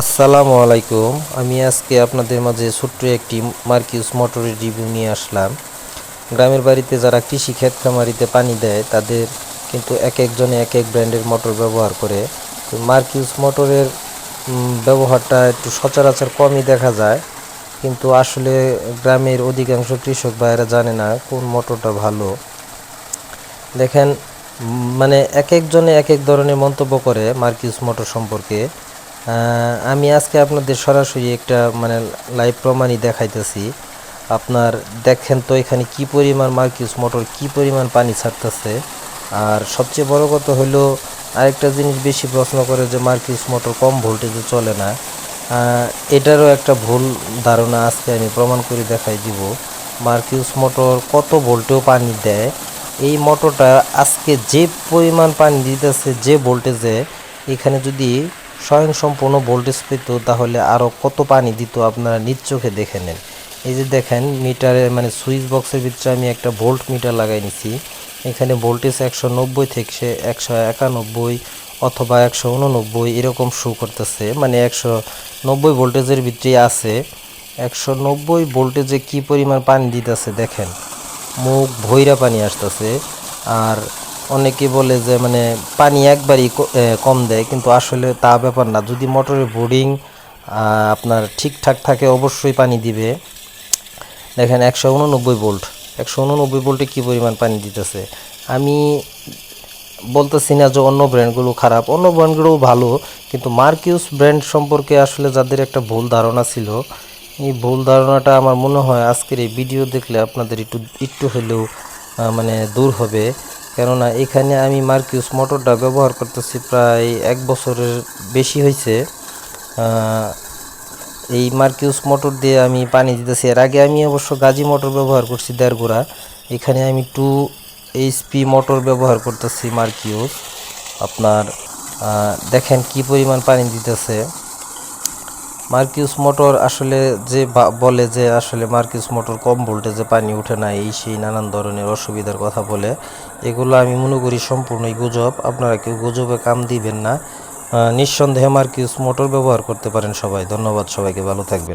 আসসালামু আলাইকুম। আমি আজকে আপনাদের মাঝে ছোট্ট একটি মার্কিউস মোটরের রিভিউ নিয়ে আসলাম। গ্রামের বাড়িতে যারা কৃষি ক্ষেত খামারিতে পানি দেয়, তাদের কিন্তু এক একজনে এক এক ব্র্যান্ডের মোটর ব্যবহার করে। তো মার্কিউস মোটরের ব্যবহারটা একটু সচরাচর কমই দেখা যায়। কিন্তু আসলে গ্রামের অধিকাংশ কৃষক ভাইয়েরা জানে না কোন মোটরটা ভালো। দেখেন মানে এক একজনে এক এক ধরনের মন্তব্য করে মার্কিউস মোটর সম্পর্কে। আমি আজকে আপনাদের সরাসরি একটা মানে লাইভ প্রমাণই দেখাইতেছি। আপনার দেখেন তো এখানে কি পরিমাণ মার্কিউস মোটর কি পরিমাণ পানি ছাড়তেছে। আর সবচেয়ে বড় কথা হলো, আরেকটা জিনিস বেশি প্রশ্ন করে যে মার্কিউস মোটর কম ভোল্টেজে চলে না। এটারও একটা ভুল ধারণা আজকে আমি প্রমাণ করে দেখাই দিব। মার্কিউস মোটর কত ভোল্টেও পানি দেয়? এই মোটরটা আজকে যে পরিমাণ পানি দিতেছে যে ভোল্টেজে এখানে যদি স্বয়ংসম্পূর্ণ ভোল্টেজ পেত তাহলে আরও কত পানি দিত আপনারা নিজ চোখে দেখে নেন। এই যে দেখেন, মিটারে মানে সুইচ বক্সের ভিতরে আমি একটা ভোল্ট মিটার লাগাই নিছি। এখানে ভোল্টেজ একশো নব্বই থেকে একশো একানব্বই অথবা একশো উননব্বই এরকম শো করতেছে। মানে একশো নব্বই ভোল্টেজের ভিতরেই আছে। একশো নব্বই ভোল্টেজে কি পরিমাণ পানি দিতেছে দেখেন। মুখ ভৈরা পানি আসতেছে। আর অনেকে বলে যে মানে পানি একবারই কম দেয়, কিন্তু আসলে তা ব্যাপার না। যদি মোটরের বোর্ডিং আপনার ঠিকঠাক থাকে, অবশ্যই পানি দিবে। দেখেন, একশো উননব্বই ভোল্ট। একশো উননব্বই ভোল্টে কী পরিমাণ পানি দিতেছে? আমি বলতেছি না যে অন্য ব্র্যান্ডগুলো খারাপ। অন্য ব্র্যান্ডগুলোও ভালো, কিন্তু মার্কিউস ব্র্যান্ড সম্পর্কে আসলে যাদের একটা ভুল ধারণা ছিল, এই ভুল ধারণাটা আমার মনে হয় আজকের এই ভিডিও দেখলে আপনাদের একটু একটু হলেও মানে দূর হবে। কেননা এখানে আমি মার্কিউস মোটরটা ব্যবহার করতেছি প্রায় এক বছরের বেশি হয়েছে এই মার্কিউস মোটর দিয়ে আমি পানি দিতেছি। এর আগে আমি অবশ্য গাজি মোটর ব্যবহার করছি দেড় গোড়া এখানে আমি টু এইচপি মোটর ব্যবহার করতেছি মার্কিউস। আপনার দেখেন কি পরিমাণ পানি দিতেছে। মার্কিউস মোটর আসলে যে বলে যে আসলে মার্কিউস মোটর কম ভোল্টেজে পানি উঠে না, এই সেই নানান ধরনের অসুবিধার কথা বলে। এগুলো আমি মনে করি সম্পূর্ণই গুজব। আপনারা কেউ গুজবে কাম দিবেন না। নিঃসন্দেহে মার্কিউস মোটর ব্যবহার করতে পারেন সবাই। ধন্যবাদ সবাইকে। ভালো থাকবেন।